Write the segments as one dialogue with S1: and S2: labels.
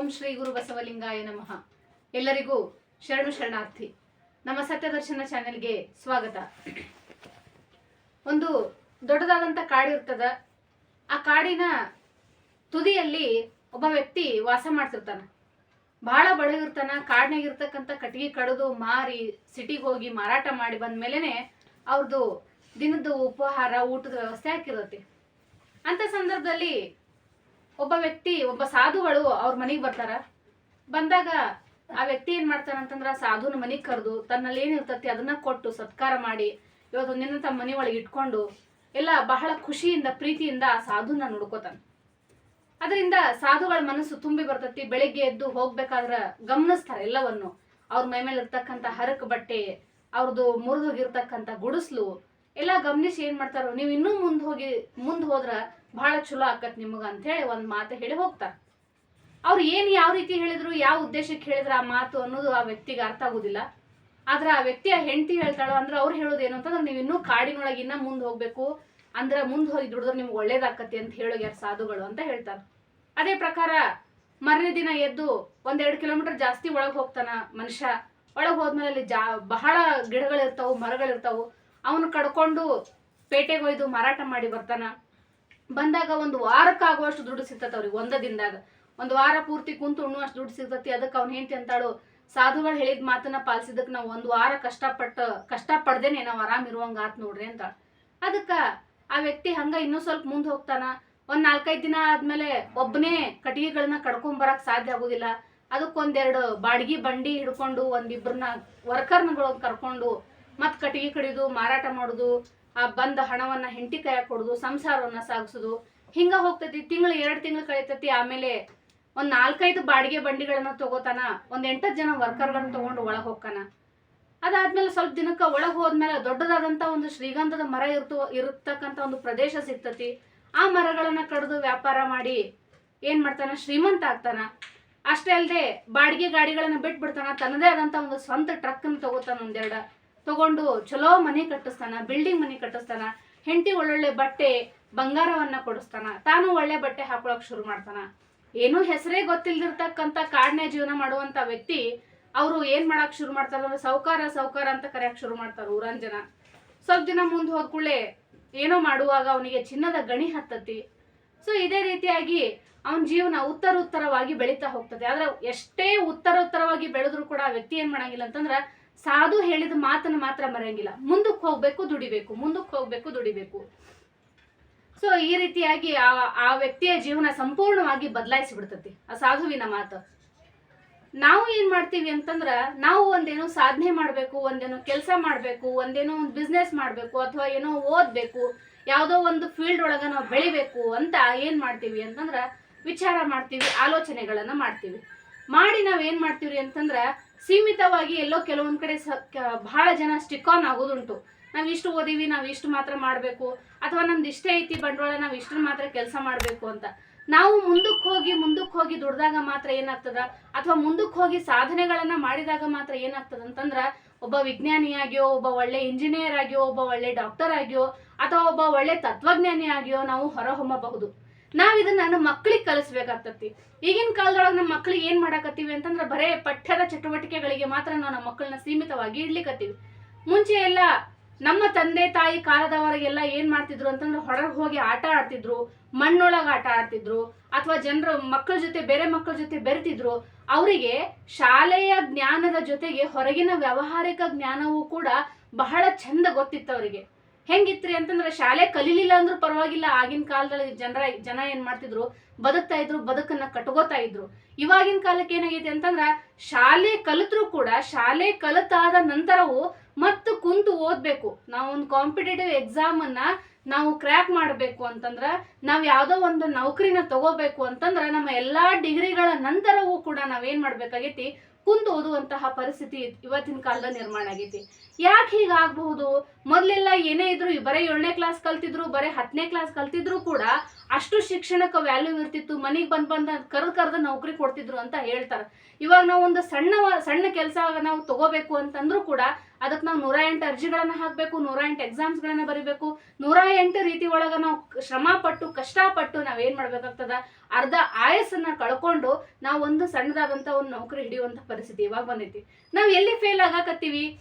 S1: ಓಂ ಶ್ರೀ ಗುರು ಬಸವಲಿಂಗಾಯ ನಮಃ. ಎಲ್ಲರಿಗೂ ಶರಣು ಶರಣಾರ್ಥಿ. ನಮ್ಮ ಸತ್ಯದರ್ಶನ ಚಾನೆಲ್ಗೆ ಸ್ವಾಗತ. ಒಂದು ದೊಡ್ಡದಾದಂಥ ಕಾಡಿರ್ತದ ಆ ಕಾಡಿನ ತುದಿಯಲ್ಲಿ ಒಬ್ಬ ವ್ಯಕ್ತಿ ವಾಸ ಮಾಡ್ತಿರ್ತಾನ. ಬಹಳ ಬಡಗಿರ್ತಾನ ಕಾಡಿನಾಗಿರ್ತಕ್ಕಂಥ ಕಟ್ಟಿಗೆ ಕಡಿದು ಮಾರಿ ಸಿಟಿಗೆ ಹೋಗಿ ಮಾರಾಟ ಮಾಡಿ ಬಂದ ಮೇಲೆನೆ ಅವ್ರದ್ದು ದಿನದ ಉಪಹಾರ, ಊಟದ ವ್ಯವಸ್ಥೆ ಹಾಕಿರುತ್ತೆ. ಅಂತ ಸಂದರ್ಭದಲ್ಲಿ ಒಬ್ಬ ವ್ಯಕ್ತಿ, ಒಬ್ಬ ಸಾಧುಗಳು ಅವ್ರ ಮನೆಗೆ ಬರ್ತಾರ. ಬಂದಾಗ ಆ ವ್ಯಕ್ತಿ ಏನ್ ಮಾಡ್ತಾನ ಅಂತಂದ್ರ ಸಾಧುನ ಮನೆಗೆ ಕರೆದು ತನ್ನಲ್ಲಿ ಏನಿರ್ತತಿ ಅದನ್ನ ಕೊಟ್ಟು ಸತ್ಕಾರ ಮಾಡಿ ಇವತ್ತು ಒಂದಿನ ತಮ್ಮ ಮನೆ ಒಳಗೆ ಇಟ್ಕೊಂಡು ಎಲ್ಲ ಬಹಳ ಖುಷಿಯಿಂದ, ಪ್ರೀತಿಯಿಂದ ಆ ಸಾಧುನ ನೋಡ್ಕೋತಾನ. ಅದರಿಂದ ಸಾಧುಗಳ ಮನಸ್ಸು ತುಂಬಿ ಬರ್ತತಿ, ಬೆಳಿಗ್ಗೆ ಎದ್ದು ಹೋಗ್ಬೇಕಾದ್ರ ಗಮನಿಸ್ತಾರೆ ಎಲ್ಲವನ್ನು. ಅವ್ರ ಮೈ ಮೇಲೆ ಇರ್ತಕ್ಕಂಥ ಹರಕ್ ಬಟ್ಟೆ ಅವ್ರದ್ದು ಮುರಿದೋಗಿರ್ತಕ್ಕಂಥ ಗುಡಿಸ್ಲು, ಎಲ್ಲ ಗಮನಿಸಿ ಏನ್ ಮಾಡ್ತಾರೋ, ನೀವು ಇನ್ನೂ ಮುಂದೆ ಹೋಗಿ, ಮುಂದೆ ಹೋದ್ರ ಬಹಳ ಚಲೋ ಆಕತ್ ನಿಮಗೆ ಅಂತ ಹೇಳಿ ಒಂದ್ ಮಾತು ಹೇಳಿ ಹೋಗ್ತಾರೆ. ಅವ್ರು ಏನು ಯಾವ ರೀತಿ ಹೇಳಿದ್ರು, ಯಾವ ಉದ್ದೇಶಕ್ಕೆ ಹೇಳಿದ್ರು ಆ ಮಾತು ಅನ್ನೋದು ಆ ವ್ಯಕ್ತಿಗೆ ಅರ್ಥ ಆಗೋದಿಲ್ಲ. ಆದ್ರೆ ಆ ವ್ಯಕ್ತಿಯ ಹೆಂಡತಿ ಹೇಳ್ತಾಳೋ ಅಂದ್ರೆ ಅವ್ರು ಹೇಳೋದು ಏನು ಅಂತಂದ್ರೆ ನೀವು ಇನ್ನೂ ಕಾಡಿನೊಳಗೆ ಇನ್ನ ಮುಂದೆ ಹೋಗ್ಬೇಕು, ಅಂದ್ರೆ ಮುಂದೆ ಹೋಗಿ ದುಡಿದ್ರೆ ನಿಮ್ಗೆ ಒಳ್ಳೇದಾಕತಿ ಅಂತ ಹೇಳೋ ಯಾರು ಸಾಧುಗಳು ಅಂತ ಹೇಳ್ತಾರೆ. ಅದೇ ಪ್ರಕಾರ ಮರನೇ ದಿನ ಎದ್ದು ಒಂದೆರಡು ಕಿಲೋಮೀಟರ್ ಜಾಸ್ತಿ ಒಳಗೆ ಹೋಗ್ತಾನ ಮನುಷ್ಯ. ಒಳಗೆ ಹೋದ್ಮೇಲೆ ಅಲ್ಲಿ ಜಾ ಬಹಳ ಗಿಡಗಳಿರ್ತಾವು, ಮರಗಳಿರ್ತಾವು. ಅವನು ಕಡ್ಕೊಂಡು ಪೇಟೆಗೆ ಒಯ್ದು ಮಾರಾಟ ಮಾಡಿ ಬರ್ತಾನ. ಬಂದಾಗ ಒಂದು ವಾರಕ್ಕಾಗುವಷ್ಟು ದುಡ್ಡು ಸಿಗ್ತತ್ ಅವ್ರಿಗೆ, ಒಂದ ದಿನದಾಗ. ಒಂದು ವಾರ ಪೂರ್ತಿ ಕುಂತು ಉಣ್ಣುವಷ್ಟು ದುಡ್ಡು ಸಿಗ್ತತಿ. ಅದಕ್ಕೆ ಅವ್ನ ಹೆಂಡತಿ ಅಂತಾಳು, ಸಾಧುಗಳು ಹೇಳಿದ ಮಾತನ್ನ ಪಾಲಿಸಿದಕ್ಕೆ ನಾವು ಒಂದು ವಾರ ಕಷ್ಟಪಟ್ಟು ಕಷ್ಟ ಪಡ್ದೇನೆ ನಾವು ಆರಾಮ್ ಇರುವಂಗ ಆತ್ ನೋಡ್ರಿ ಅಂತ ಅದಕ್ಕ ಆ ವ್ಯಕ್ತಿ ಹಂಗ ಇನ್ನೂ ಸ್ವಲ್ಪ ಮುಂದೆ ಹೋಗ್ತಾನ. ಒಂದ್ ನಾಲ್ಕೈದು ದಿನ ಆದ್ಮೇಲೆ ಒಬ್ಬನೇ ಕಟ್ಟಿಗೆಗಳನ್ನ ಕಡ್ಕೊಂಡ್ ಬರಕ್ ಸಾಧ್ಯ ಆಗುದಿಲ್ಲ. ಅದಕ್ಕೊಂದೆರಡು ಬಾಡಿಗೆ ಬಂಡಿ ಹಿಡ್ಕೊಂಡು ಒಂದಿಬ್ರನ್ನ ವರ್ಕರ್ನಗಳನ್ನ ಕರ್ಕೊಂಡು ಮತ್ ಕಟ್ಟಿಗೆ ಕಡಿದು ಮಾರಾಟ ಮಾಡುದು. ಆ ಬಂದ ಹಣವನ್ನ ಹೆಂಡತಿ ಕೈಯಾಗ ಕೊಡುದು, ಸಂಸಾರವನ್ನ ಸಾಗಿಸುದು, ಹಿಂಗ ಹೋಗ್ತೈತಿ, ತಿಂಗಳು ಎರಡ್ ತಿಂಗಳು ಕಳೀತೈತಿ, ಆಮೇಲೆ ಒಂದ್ ನಾಲ್ಕೈದು ಬಾಡಿಗೆ ಬಂಡಿಗಳನ್ನ ತಗೋತಾನ, ಒಂದ್ ಎಂಟತ್ತು ಜನ ವರ್ಕರ್ಗಳನ್ನ ತಗೊಂಡು ಒಳಗ್ ಹೋಗ್ತಾನ. ಅದಾದ್ಮೇಲೆ ಸ್ವಲ್ಪ ದಿನಕ್ಕ ಒಳಗ್ ಹೋದ್ಮೇಲೆ ದೊಡ್ಡದಾದಂತ ಒಂದು ಶ್ರೀಗಂಧದ ಮರ ಇರ್ತು, ಇರತಕ್ಕಂತ ಒಂದು ಪ್ರದೇಶ ಸಿಗ್ತತಿ. ಆ ಮರಗಳನ್ನ ಕಡಿದು ವ್ಯಾಪಾರ ಮಾಡಿ ಏನ್ ಮಾಡ್ತಾನ, ಶ್ರೀಮಂತ ಆಗ್ತಾನ. ಅಷ್ಟೇ ಅಲ್ಲದೆ ಬಾಡಿಗೆ ಗಾಡಿಗಳನ್ನ ಬಿಟ್ಬಿಡ್ತಾನ, ತನ್ನದೇ ಆದಂತ ಒಂದು ಸ್ವಂತ ಟ್ರಕ್ ಅನ್ನು ತಗೋತಾನ ಒಂದೆರಡ. ತಗೊಂಡು ಚಲೋ ಮನೆ ಕಟ್ಟಿಸ್ತಾನ ಬಿಲ್ಡಿಂಗ್ ಮನೆ ಕಟ್ಟಿಸ್ತಾನ, ಹೆಂಡತಿ ಒಳ್ಳೊಳ್ಳೆ ಬಟ್ಟೆ, ಬಂಗಾರವನ್ನ ಕೊಡಿಸ್ತಾನ, ತಾನು ಒಳ್ಳೆ ಬಟ್ಟೆ ಹಾಕೊಳಕ್ ಶುರು ಮಾಡ್ತಾನ. ಏನೂ ಹೆಸರೇ ಗೊತ್ತಿಲ್ದಿರ್ತಕ್ಕಂಥ ಕಾಡ್ನೆ ಜೀವನ ಮಾಡುವಂತ ವ್ಯಕ್ತಿ, ಅವರು ಏನ್ ಮಾಡಕ್ ಶುರು ಮಾಡ್ತಾರ ಸೌಕಾರ ಸೌಕಾರ ಅಂತ ಕರೆಯಕ್ ಶುರು ಮಾಡ್ತಾರ ಊರನ್ ಸ್ವಲ್ಪ ದಿನ ಮುಂದೆ ಹೋದ ಕೂಡಲೇ ಏನೋ ಮಾಡುವಾಗ ಅವನಿಗೆ ಚಿನ್ನದ ಗಣಿ ಹತ್ತತಿ. ಸೊ ಇದೇ ರೀತಿಯಾಗಿ ಅವನ ಜೀವನ ಉತ್ತರ ಉತ್ತರವಾಗಿ ಬೆಳೀತಾ ಹೋಗ್ತದೆ. ಆದ್ರೆ ಎಷ್ಟೇ ಉತ್ತರ ಉತ್ತರವಾಗಿ ಬೆಳೆದ್ರು ಕೂಡ ವ್ಯಕ್ತಿ ಏನ್ ಮಾಡಂಗಿಲ್ಲ ಅಂತಂದ್ರ ಸಾಧು ಹೇಳಿದ ಮಾತನ್ನು ಮಾತ್ರ ಮರೆಯಂಗಿಲ್ಲ. ಮುಂದಕ್ಕೆ ಹೋಗ್ಬೇಕು, ದುಡಿಬೇಕು. ಮುಂದಕ್ಕೆ ಹೋಗ್ಬೇಕು, ದುಡಿಬೇಕು. ಸೊ ಈ ರೀತಿಯಾಗಿ ಆ ಆ ವ್ಯಕ್ತಿಯ ಜೀವನ ಸಂಪೂರ್ಣವಾಗಿ ಬದಲಾಯಿಸಿ ಬಿಡ್ತತಿ. ಆ ಸಾಧುವಿನ ಮಾತು. ನಾವು ಏನ್ ಮಾಡ್ತೀವಿ ಅಂತಂದ್ರ, ನಾವು ಒಂದೇನೋ ಸಾಧನೆ ಮಾಡ್ಬೇಕು, ಒಂದೇನೋ ಕೆಲಸ ಮಾಡ್ಬೇಕು, ಒಂದೇನೋ ಒಂದು ಬಿಸ್ನೆಸ್ ಮಾಡ್ಬೇಕು, ಅಥವಾ ಏನೋ ಓದ್ಬೇಕು, ಯಾವುದೋ ಒಂದು ಫೀಲ್ಡ್ ಒಳಗ ನಾವು ಬೆಳಿಬೇಕು ಅಂತ ಏನ್ ಮಾಡ್ತೀವಿ ಅಂತಂದ್ರ, ವಿಚಾರ ಮಾಡ್ತೀವಿ, ಆಲೋಚನೆಗಳನ್ನ ಮಾಡ್ತೀವಿ. ಮಾಡಿ ನಾವ್ ಏನ್ ಮಾಡ್ತೀವಿ ಅಂತಂದ್ರ ಸೀಮಿತವಾಗಿ ಎಲ್ಲೋ ಕೆಲವೊಂದ್ ಕಡೆ ಬಹಳ ಜನ ಸ್ಟಿಕ್ ಆನ್ ಆಗೋದುಂಟು. ನಾವ್ ಇಷ್ಟು ಓದಿವಿ, ನಾವ್ ಇಷ್ಟು ಮಾತ್ರ ಮಾಡ್ಬೇಕು. ಅಥವಾ ನಮ್ದು ಇಷ್ಟೇ ಐತಿ ಬಂಡವಾಳ, ನಾವ್ ಇಷ್ಟು ಮಾತ್ರ ಕೆಲಸ ಮಾಡ್ಬೇಕು ಅಂತ. ನಾವು ಮುಂದಕ್ಕೆ ಹೋಗಿ ಮುಂದಕ್ಕೆ ಹೋಗಿ ದುಡ್ದಾಗ ಮಾತ್ರ ಏನಾಗ್ತದ? ಅಥವಾ ಮುಂದಕ್ಕೆ ಹೋಗಿ ಸಾಧನೆಗಳನ್ನ ಮಾಡಿದಾಗ ಮಾತ್ರ ಏನಾಗ್ತದ ಅಂತಂದ್ರ, ಒಬ್ಬ ವಿಜ್ಞಾನಿಯಾಗಿಯೋ, ಒಬ್ಬ ಒಳ್ಳೆ ಇಂಜಿನಿಯರ್ ಆಗಿಯೋ, ಒಬ್ಬ ಒಳ್ಳೆ ಡಾಕ್ಟರ್ ಆಗಿಯೋ, ಅಥವಾ ಒಬ್ಬ ಒಳ್ಳೆ ತತ್ವಜ್ಞಾನಿ ಆಗಿಯೋ ನಾವು ಹೊರಹೊಮ್ಮಬಹುದು ನಾವ್ ಇದನ್ನ ನಮ್ಮ ಮಕ್ಕಳಿಗೆ ಕಲಿಸ್ಬೇಕಾಗ್ತತಿ. ಈಗಿನ ಕಾಲದೊಳಗೆ ನಮ್ಮ ಮಕ್ಳಿಗೆ ಏನ್ ಮಾಡಾಕತ್ತೀವಿ ಅಂತಂದ್ರೆ ಬರೇ ಪಠ್ಯದ ಚಟುವಟಿಕೆಗಳಿಗೆ ಮಾತ್ರ ನಾವು ನಮ್ಮ ಮಕ್ಕಳನ್ನ ಸೀಮಿತವಾಗಿ ಇಡ್ಲಿಕತ್ತೀವಿ. ಮುಂಚೆ ಎಲ್ಲ ನಮ್ಮ ತಂದೆ ತಾಯಿ ಕಾಲದವರೆಗೆಲ್ಲ ಏನ್ ಮಾಡ್ತಿದ್ರು ಅಂತಂದ್ರೆ ಹೊರಗೆ ಹೋಗಿ ಆಟ ಆಡ್ತಿದ್ರು, ಮಣ್ಣೊಳಗೆ ಆಟ ಆಡ್ತಿದ್ರು, ಅಥವಾ ಜನರ ಮಕ್ಕಳ ಜೊತೆ ಬೇರೆ ಮಕ್ಕಳ ಜೊತೆ ಬೆರೆತಿದ್ರು, ಅವರಿಗೆ ಶಾಲೆಯ ಜ್ಞಾನದ ಜೊತೆಗೆ ಹೊರಗಿನ ವ್ಯಾವಹಾರಿಕ ಜ್ಞಾನವೂ ಕೂಡ ಬಹಳ ಚಂದ ಗೊತ್ತಿತ್ತು ಅವರಿಗೆ ಹೆಂಗಿತ್ರಿ ಅಂತಂದ್ರೆ ಶಾಲೆ ಕಲೀಲಿಲ್ಲ ಅಂದ್ರೂ ಪರವಾಗಿಲ್ಲ. ಆಗಿನ ಕಾಲದಲ್ಲಿ ಜನರ ಜನ ಏನ್ ಮಾಡ್ತಿದ್ರು? ಬದುಕ್ತಾ ಇದ್ರು, ಬದುಕನ್ನ ಕಟ್ಕೋತಾ ಇದ್ರು. ಇವಾಗಿನ ಕಾಲಕ್ಕೆ ಏನಾಗೈತೆ ಅಂತಂದ್ರ ಶಾಲೆ ಕಲಿತರೂ ಕೂಡ ಶಾಲೆ ಕಲಿತಾದ ನಂತರವೂ ಮತ್ತು ಕುಂತು ಓದ್ಬೇಕು. ನಾವು ಒಂದು ಕಾಂಪಿಟೇಟಿವ್ ಎಕ್ಸಾಮ್ ಅನ್ನ ನಾವು ಕ್ರ್ಯಾಕ್ ಮಾಡಬೇಕು ಅಂತಂದ್ರ, ನಾವ್ ಯಾವುದೋ ಒಂದು ನೌಕರಿನ ತಗೋಬೇಕು ಅಂತಂದ್ರ, ನಮ್ಮ ಎಲ್ಲಾ ಡಿಗ್ರಿಗಳ ನಂತರವೂ ಕೂಡ ನಾವೇನ್ ಮಾಡ್ಬೇಕಾಗೈತಿ? ಕುಂತು ಓದುವಂತಹ ಪರಿಸ್ಥಿತಿ ಇವತ್ತಿನ ಕಾಲದ ನಿರ್ಮಾಣ ಆಗೈತಿ. ಯಾಕೆ ಹೀಗಾಗಬಹುದು ಮೊದಲೆಲ್ಲ ಏನೇ ಇದ್ರು ಬರೀ ಏಳನೇ ಕ್ಲಾಸ್ ಕಲ್ತಿದ್ರು, ಬರೀ ಹತ್ತನೇ ಕ್ಲಾಸ್ ಕಲ್ತಿದ್ರು ಕೂಡ ಅಷ್ಟು ಶಿಕ್ಷಣಕ್ಕೆ ವ್ಯಾಲ್ಯೂ ಇರ್ತಿತ್ತು. ಮನೆಗೆ ಬಂದ್ ಬಂದ ಕರೆದು ಕರೆದ ನೌಕರಿ ಕೊಡ್ತಿದ್ರು ಅಂತ ಹೇಳ್ತಾರೆ. ಇವಾಗ ನಾವು ಒಂದು ಸಣ್ಣ ಸಣ್ಣ ಕೆಲಸ ನಾವು ತಗೋಬೇಕು ಅಂತಂದ್ರೂ ಕೂಡ ಅದಕ್ಕೆ ನಾವು ನೂರ ಎಂಟು ಅರ್ಜಿಗಳನ್ನ ಹಾಕಬೇಕು, ನೂರ ಎಂಟು ಎಕ್ಸಾಮ್ಸ್ಗಳನ್ನ ಬರಿಬೇಕು, ನೂರ ಎಂಟು ರೀತಿ ಒಳಗೆ ನಾವು ಶ್ರಮ ಪಟ್ಟು ಕಷ್ಟಪಟ್ಟು ನಾವೇನು ಮಾಡ್ಬೇಕಾಗ್ತದ? ಅರ್ಧ ಆಯಸ್ಸನ್ನ ಕಳ್ಕೊಂಡು ನಾವು ಒಂದು ಸಣ್ಣದಾದಂಥ ಒಂದು ನೌಕರಿ ಹಿಡಿಯುವಂತ ಪರಿಸ್ಥಿತಿ ಇವಾಗ ಬಂದೈತಿ. ನಾವು ಎಲ್ಲಿ ಫೇಲ್ ಆಗಾಕತ್ತೀವಿ?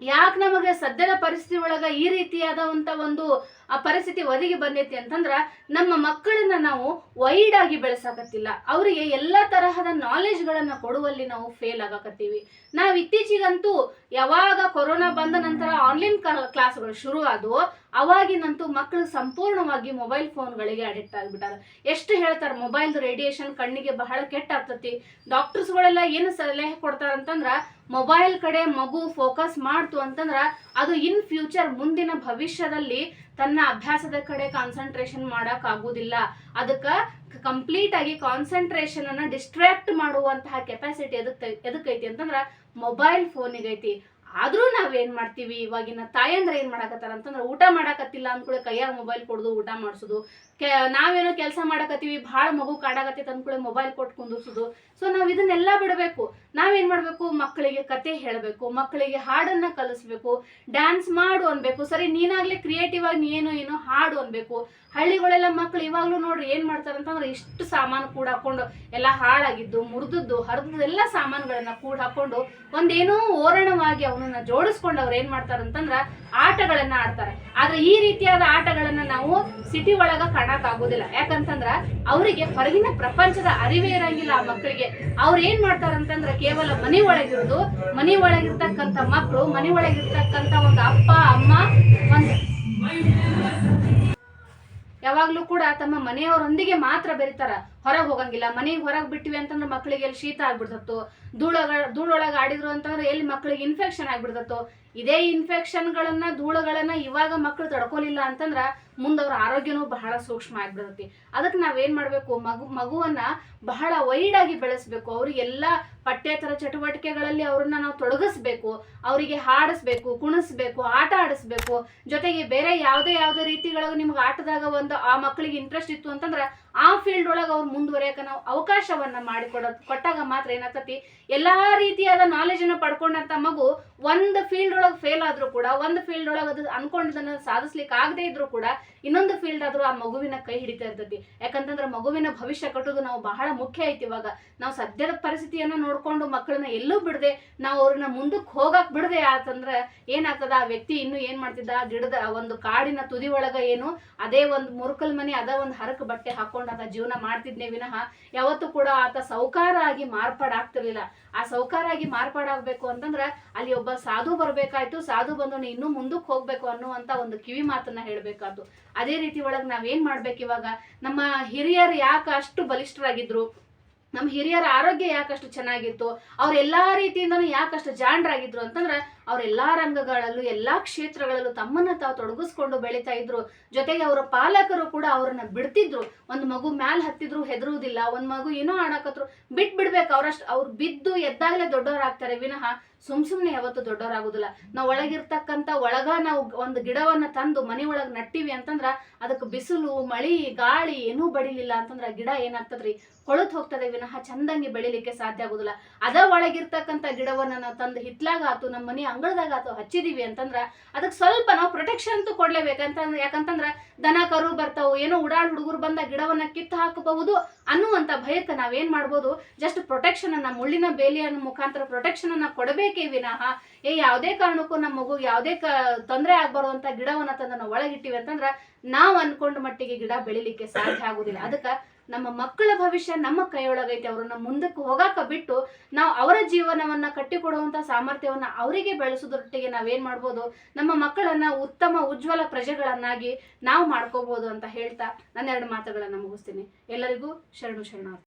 S1: ಯಾಕೆ ನಮಗೆ ಸದ್ಯದ ಪರಿಸ್ಥಿತಿ ಒಳಗ ಈ ರೀತಿಯಾದಂತ ಒಂದು ಆ ಪರಿಸ್ಥಿತಿ ಒದಗಿ ಬಂದೈತಿ ಅಂತಂದ್ರ ನಮ್ಮ ಮಕ್ಕಳನ್ನ ನಾವು ವೈಡ್ ಆಗಿ ಬೆಳೆಸಾಕತ್ತಿಲ್ಲ. ಅವರಿಗೆ ಎಲ್ಲ ತರಹದ ನಾಲೆಜ್ಗಳನ್ನ ಕೊಡುವಲ್ಲಿ ನಾವು ಫೇಲ್ ಆಗಕತ್ತೀವಿ. ನಾವು ಇತ್ತೀಚಿಗಂತೂ ಯಾವಾಗ ಕೊರೋನಾ ಬಂದ ನಂತರ ಆನ್ಲೈನ್ ಕ್ಲಾಸ್ಗಳು ಶುರು ಆದವು ಅವಾಗಿನಂತೂ ಮಕ್ಕಳು ಸಂಪೂರ್ಣವಾಗಿ ಮೊಬೈಲ್ ಫೋನ್ಗಳಿಗೆ ಅಡಿಕ್ಟ್ ಆಗಿಬಿಟ್ಟಾರ. ಎಷ್ಟು ಹೇಳ್ತಾರೆ ಮೊಬೈಲ್ದು ರೇಡಿಯೇಷನ್ ಕಣ್ಣಿಗೆ ಬಹಳ ಕೆಟ್ಟ ಆಗ್ತತಿ ಡಾಕ್ಟರ್ಸ್ಗಳೆಲ್ಲ ಏನು ಸಲಹೆ ಕೊಡ್ತಾರಂತಂದ್ರೆ ಮೊಬೈಲ್ ಕಡೆ ಮಗು ಫೋಕಸ್ ಮಾಡ್ತು ಅಂತಂದ್ರ, ಅದು ಇನ್ ಫ್ಯೂಚರ್ ಮುಂದಿನ ಭವಿಷ್ಯದಲ್ಲಿ ತನ್ನ ಅಭ್ಯಾಸದ ಕಡೆ ಕಾನ್ಸಂಟ್ರೇಷನ್ ಮಾಡಕ್ ಆಗುದಿಲ್ಲ. ಅದಕ್ಕ ಕಂಪ್ಲೀಟ್ ಆಗಿ ಕಾನ್ಸಂಟ್ರೇಷನ್ ಅನ್ನ ಡಿಸ್ಟ್ರಾಕ್ಟ್ ಮಾಡುವಂತಹ ಕೆಪಾಸಿಟಿ ಎದಕ್ ಎದಕ್ಕೈತಿ ಅಂತಂದ್ರ ಮೊಬೈಲ್ ಫೋನಿಗೈತಿ ಆದ್ರೂ ನಾವೇನ್ ಮಾಡ್ತೀವಿ? ಇವಾಗಿನ ತಾಯಂದ್ರ ಏನ್ ಮಾಡಾಕತ್ತಾರ ಅಂತಂದ್ರ ಊಟ ಮಾಡಾಕತ್ತಿಲ್ಲ ಅಂದ್ಕೂಡ ಕೈಯಾಗ ಮೊಬೈಲ್ ಕೊಡೋದು ಊಟ ಮಾಡಿಸೋದು. ಕೆ, ನಾವೇನೋ ಕೆಲಸ ಮಾಡಕತ್ತೀವಿ, ಭಾಳ ಮಗು ಕಾಡಾಗತ್ತೆ ತಂದ್ಕೊಳ್ಳಿ ಮೊಬೈಲ್ ಕೊಟ್ಟು ಕುಂದಿರ್ಸೋದು. ಸೊ ನಾವು ಇದನ್ನೆಲ್ಲ ಬಿಡಬೇಕು. ನಾವೇನು ಮಾಡಬೇಕು? ಮಕ್ಕಳಿಗೆ ಕತೆ ಹೇಳಬೇಕು, ಮಕ್ಕಳಿಗೆ ಹಾಡನ್ನ ಕಲಿಸ್ಬೇಕು ಡ್ಯಾನ್ಸ್ ಮಾಡು ಅನ್ಬೇಕು. ಸರಿ, ನೀನಾಗ್ಲೇ ಕ್ರಿಯೇಟಿವ್ ಆಗಿ ನೀನು ಏನೋ ಹಾಡು ಅನ್ಬೇಕು. ಹಳ್ಳಿಗಳೆಲ್ಲ ಮಕ್ಳು ಇವಾಗಲೂ ನೋಡ್ರಿ ಏನು ಮಾಡ್ತಾರೆ ಅಂತಂದ್ರೆ ಇಷ್ಟು ಸಾಮಾನು ಕೂಡ ಹಾಕೊಂಡು, ಎಲ್ಲ ಹಾಳಾಗಿದ್ದು ಮುರಿದದ್ದು, ಹರಿದದ್ದು ಎಲ್ಲ ಸಾಮಾನುಗಳನ್ನ ಕೂಡ ಹಾಕೊಂಡು ಒಂದೇನೋ ಓರಣವಾಗಿ ಅವನನ್ನ ಜೋಡಿಸ್ಕೊಂಡು ಅವ್ರು ಏನು ಮಾಡ್ತಾರೆ ಅಂತಂದ್ರೆ ಆಟಗಳನ್ನ ಆಡ್ತಾರೆ. ಆದ್ರೆ ಈ ರೀತಿಯಾದ ಆಟಗಳನ್ನ ನಾವು ಸಿಟಿ ಒಳಗ ಕಾಣಕ್ ಆಗೋದಿಲ್ಲ ಯಾಕಂತಂದ್ರ ಅವರಿಗೆ ಹೊರಗಿನ ಪ್ರಪಂಚದ ಅರಿವೇ ಇರಂಗಿಲ್ಲ ಆ ಮಕ್ಕಳಿಗೆ ಅವ್ರು ಏನ್ ಮಾಡ್ತಾರಂತಂದ್ರ ಕೇವಲ ಮನೆ ಒಳಗಿರೋದು, ಮನೆ ಒಳಗಿರ್ತಕ್ಕಂಥ ಮಕ್ಕಳು ಮನೆ ಒಳಗಿರ್ತಕ್ಕಂಥ ಒಂದು ಅಪ್ಪ, ಅಮ್ಮ, ಒಂದು ಯಾವಾಗ್ಲೂ ಕೂಡ ತಮ್ಮ ಮನೆಯವರೊಂದಿಗೆ ಮಾತ್ರ ಬೆರಿತಾರ. ಹೊರಗೆ ಹೋಗಂಗಿಲ್ಲ. ಮನೆಗೆ ಹೊರಗೆ ಬಿಟ್ಟಿವಿ ಅಂತಂದ್ರೆ ಮಕ್ಕಳಿಗೆ ಎಲ್ಲಿ ಶೀತ ಆಗ್ಬಿಡ್ತತ್ತು. ಧೂಳಗ ಧೂಳೊಳಗೆ ಆಡಿದ್ರು ಅಂತಂದ್ರೆ ಎಲ್ಲಿ ಮಕ್ಕಳಿಗೆ ಇನ್ಫೆಕ್ಷನ್ ಆಗ್ಬಿಡ್ತತ್ತು. ಇದೇ ಇನ್ಫೆಕ್ಷನ್ಗಳನ್ನ ಧೂಳುಗಳನ್ನ ಇವಾಗ ಮಕ್ಕಳು ತಡ್ಕೊಲಿಲ್ಲ ಅಂತಂದ್ರ ಮುಂದೆ ಅವ್ರ ಆರೋಗ್ಯನೂ ಬಹಳ ಸೂಕ್ಷ್ಮ ಆಗ್ಬಿಡ್ತೈತಿ. ಅದಕ್ಕೆ ನಾವೇನ್ ಮಾಡ್ಬೇಕು? ಮಗು, ಮಗುವನ್ನ ಬಹಳ ವೈಡ್ ಆಗಿ ಬೆಳೆಸ್ಬೇಕು. ಅವ್ರಿಗೆಲ್ಲ ಪಠ್ಯೇತರ ಚಟುವಟಿಕೆಗಳಲ್ಲಿ ಅವ್ರನ್ನ ನಾವು ತೊಡಗಿಸ್ಬೇಕು. ಅವರಿಗೆ ಹಾಡಿಸ್ಬೇಕು, ಕುಣಿಸ್ಬೇಕು, ಆಟ ಆಡಿಸ್ಬೇಕು. ಜೊತೆಗೆ ಬೇರೆ ಯಾವುದೇ ಯಾವುದೇ ರೀತಿಗಳಾಗ ನಿಮ್ಗೆ ಆಟದಾಗ ಒಂದು ಆ ಮಕ್ಕಳಿಗೆ ಇಂಟ್ರೆಸ್ಟ್ ಇತ್ತು ಅಂತಂದ್ರೆ ಆ ಫೀಲ್ಡ್ ಒಳಗೆ ಅವ್ರು ಮುಂದುವರಿಯಕ ನಾವು ಅವಕಾಶವನ್ನ ಮಾಡಿಕೊಡ ಕೊಟ್ಟಾಗ ಮಾತ್ರ ಏನಾಗ್ತತಿ? ಎಲ್ಲಾ ರೀತಿಯಾದ ನಾಲೆಜ್ ಅನ್ನ ಪಡ್ಕೊಂಡಂತ ಮಗು ಒಂದು ಫೀಲ್ಡ್ ಒಳಗೆ ಫೇಲ್ ಆದ್ರೂ ಕೂಡ, ಒಂದು ಫೀಲ್ಡ್ ಒಳಗೆ ಅದು ಅನ್ಕೊಂಡದನ್ನ ಸಾಧಿಸ್ಲಿಕ್ಕೆ ಆಗದೆ ಇದ್ರೂ ಕೂಡ ಇನ್ನೊಂದು ಫೀಲ್ಡ್ ಆದ್ರೂ ಆ ಮಗುವಿನ ಕೈ ಹಿಡಿತಾ ಇರ್ತೈತಿ. ಯಾಕಂತಂದ್ರೆ ಮಗುವಿನ ಭವಿಷ್ಯ ಕಟ್ಟೋದು ನಾವು ಬಹಳ ಮುಖ್ಯ ಐತಿ ಇವಾಗ. ನಾವು ಸದ್ಯದ ಪರಿಸ್ಥಿತಿಯನ್ನ ನೋಡ್ಕೊಂಡು ಮಕ್ಕಳನ್ನ ಎಲ್ಲೂ ಬಿಡದೆ, ನಾವು ಅವ್ರನ್ನ ಮುಂದಕ್ಕೆ ಹೋಗಕ್ ಬಿಡದೆ ಆತಂದ್ರೆ ಏನಾಗ್ತದ? ಆ ವ್ಯಕ್ತಿ ಇನ್ನು ಏನ್ ಮಾಡ್ತಿದ್ದ? ಆ ಗಿಡದ ಒಂದು ಕಾಡಿನ ತುದಿ ಒಳಗ ಏನು, ಅದೇ ಒಂದು ಮುರುಕಲ್ ಮನೆ, ಅದ ಒಂದು ಹರಕ ಬಟ್ಟೆ ಹಾಕೊಂಡು ಆತ ಜೀವನ ಮಾಡ್ತಿದ್ನೇ. ವಿನಃ ಯಾವತ್ತೂ ಕೂಡ ಆತ ಸೌಕಾರ ಆಗಿ ಮಾರ್ಪಾಡಾಗ್ತಿರ್ಲಿಲ್ಲ. ಆ ಸೌಕಾರ ಆಗಿ ಮಾರ್ಪಾಡಾಗ್ಬೇಕು ಅಂತಂದ್ರ ಅಲ್ಲಿ ಒಬ್ಬ ಸಾಧು ಬರ್ಬೇಕಾಯ್ತು, ಸಾಧು ಬಂದು ನೀ ಇನ್ನೂ ಮುಂದಕ್ಕೆ ಹೋಗ್ಬೇಕು ಅನ್ನುವಂತ ಒಂದು ಕಿವಿ ಮಾತನ್ನ ಹೇಳಬೇಕಾದ್ದು. ಅದೇ ರೀತಿ ಒಳಗ್ ನಾವೇನ್ ಮಾಡ್ಬೇಕು ಇವಾಗ? ನಮ್ಮ ಹಿರಿಯರು ಯಾಕೆ ಅಷ್ಟು ಬಲಿಷ್ಠರಾಗಿದ್ರು? ನಮ್ಮ ಹಿರಿಯರ ಆರೋಗ್ಯ ಯಾಕಷ್ಟು ಚೆನ್ನಾಗಿತ್ತು? ಅವ್ರ ಎಲ್ಲಾ ರೀತಿಯಿಂದನೂ ಯಾಕಷ್ಟು ಜಾಣರಾಗಿದ್ರು ಅಂತಂದ್ರೆ ಅವ್ರ ಎಲ್ಲಾ ರಂಗಗಳಲ್ಲೂ, ಎಲ್ಲಾ ಕ್ಷೇತ್ರಗಳಲ್ಲೂ ತಮ್ಮನ್ನ ತಾವು ತೊಡಗಿಸ್ಕೊಂಡು ಬೆಳಿತಾ ಇದ್ರು. ಜೊತೆಗೆ ಅವರ ಪಾಲಕರು ಕೂಡ ಅವ್ರನ್ನ ಬಿಡ್ತಿದ್ರು. ಒಂದು ಮಗು ಮ್ಯಾಲ್ ಹತ್ತಿದ್ರು, ಹೆದರುವುದಿಲ್ಲ. ಒಂದು ಮಗು ಏನೋ ಆಡಕತ್ರು ಬಿಟ್ ಬಿಡ್ಬೇಕು ಅವ್ರಷ್ಟು, ಅವ್ರು ಬಿದ್ದು ಎದ್ದಾಗಲೇ ದೊಡ್ಡವರಾಗ್ತಾರೆ. ವಿನಃ ಸುಮ್ ಸುಮ್ನೆ ಯಾವತ್ತು ದೊಡ್ಡವರಾಗುದಿಲ್ಲ. ನಾವು ಒಳಗಿರ್ತಕ್ಕಂಥ ಒಳಗ ನಾವು ಒಂದು ಗಿಡವನ್ನ ತಂದು ಮನೆ ಒಳಗೆ ನಟ್ಟಿವಿ ಅಂತಂದ್ರ ಅದಕ್ಕೆ ಬಿಸಿಲು, ಮಳಿ, ಗಾಳಿ ಏನೂ ಬಡಿಲಿಲ್ಲ ಅಂತಂದ್ರ ಗಿಡ ಏನಾಗ್ತದ್ರಿ? ಕೊಳತ್ ಹೋಗ್ತದೆ. ವಿನಃ ಚಂದಂಗಿ ಬೆಳಿಲಿಕ್ಕೆ ಸಾಧ್ಯ ಆಗುದಿಲ್ಲ. ಅದ ಒಳಗಿರ್ತಕ್ಕಂಥ ಗಿಡವನ್ನ ನಾವು ತಂದು ಹಿತ್ಲಾಗ ಆತು ನಮ್ಮ ಮನೆ ಅಂಗಳದಾಗ ಅಥವಾ ಹಚ್ಚಿದೀವಿ ಅಂತಂದ್ರ ಅದಕ್ಕೆ ಸ್ವಲ್ಪ ನಾವು ಪ್ರೊಟೆಕ್ಷನ್ ಅಂತೂ ಕೊಡ್ಲೇಬೇಕಂತ ಯಾಕಂತಂದ್ರ ದನ ಕರು ಬರ್ತಾವು, ಏನೋ ಉಡಾಳ್ ಹುಡುಗರು ಬಂದ ಗಿಡವನ್ನ ಕಿತ್ತು ಹಾಕಬಹುದು ಅನ್ನುವಂತ ಭಯಕ್ಕೆ ನಾವೇನ್ ಮಾಡ್ಬೋದು? ಜಸ್ಟ್ ಪ್ರೊಟೆಕ್ಷನ್ ಅನ್ನ ಮುಳ್ಳಿನ ಬೇಲಿಯ ಮುಖಾಂತರ ಪ್ರೊಟೆಕ್ಷನ್ ಅನ್ನ ಕೊಡಬೇಕೇ ವಿನಃ. ಏ, ಯಾವುದೇ ಕಾರಣಕ್ಕೂ ನಮ್ಮ ಮಗು ಯಾವುದೇ ಕ ತೊಂದರೆ ಆಗ್ಬರುವಂತ ಗಿಡವನ್ನ ತಂದು ನಾವು ಒಳಗಿಟ್ಟಿವಿ ಅಂತಂದ್ರ ನಾವು ಅನ್ಕೊಂಡ ಮಟ್ಟಿಗೆ ಗಿಡ ಬೆಳಿಲಿಕ್ಕೆ ಸಾಧ್ಯ ಆಗುದಿಲ್ಲ. ಅದಕ್ಕ ನಮ್ಮ ಮಕ್ಕಳ ಭವಿಷ್ಯ ನಮ್ಮ ಕೈಯೊಳಗೈತೆ. ಅವ್ರನ್ನ ಮುಂದಕ್ಕೆ ಹೋಗಾಕ ಬಿಟ್ಟು ನಾವು ಅವರ ಜೀವನವನ್ನ ಕಟ್ಟಿಕೊಡುವಂತ ಸಾಮರ್ಥ್ಯವನ್ನ ಅವರಿಗೆ ಬೆಳೆಸೋದ್ರೊಟ್ಟಿಗೆ ನಾವೇನ್ ಮಾಡ್ಬೋದು? ನಮ್ಮ ಮಕ್ಕಳನ್ನ ಉತ್ತಮ ಉಜ್ವಲ ಪ್ರಜೆಗಳನ್ನಾಗಿ ನಾವು ಮಾಡ್ಕೋಬಹುದು ಅಂತ ಹೇಳ್ತಾ ನನ್ನ ಎರಡು ಮಾತುಗಳನ್ನ ಮುಗಿಸ್ತೀನಿ. ಎಲ್ಲರಿಗೂ ಶರಣು ಶರಣಾರ್ಥಿ.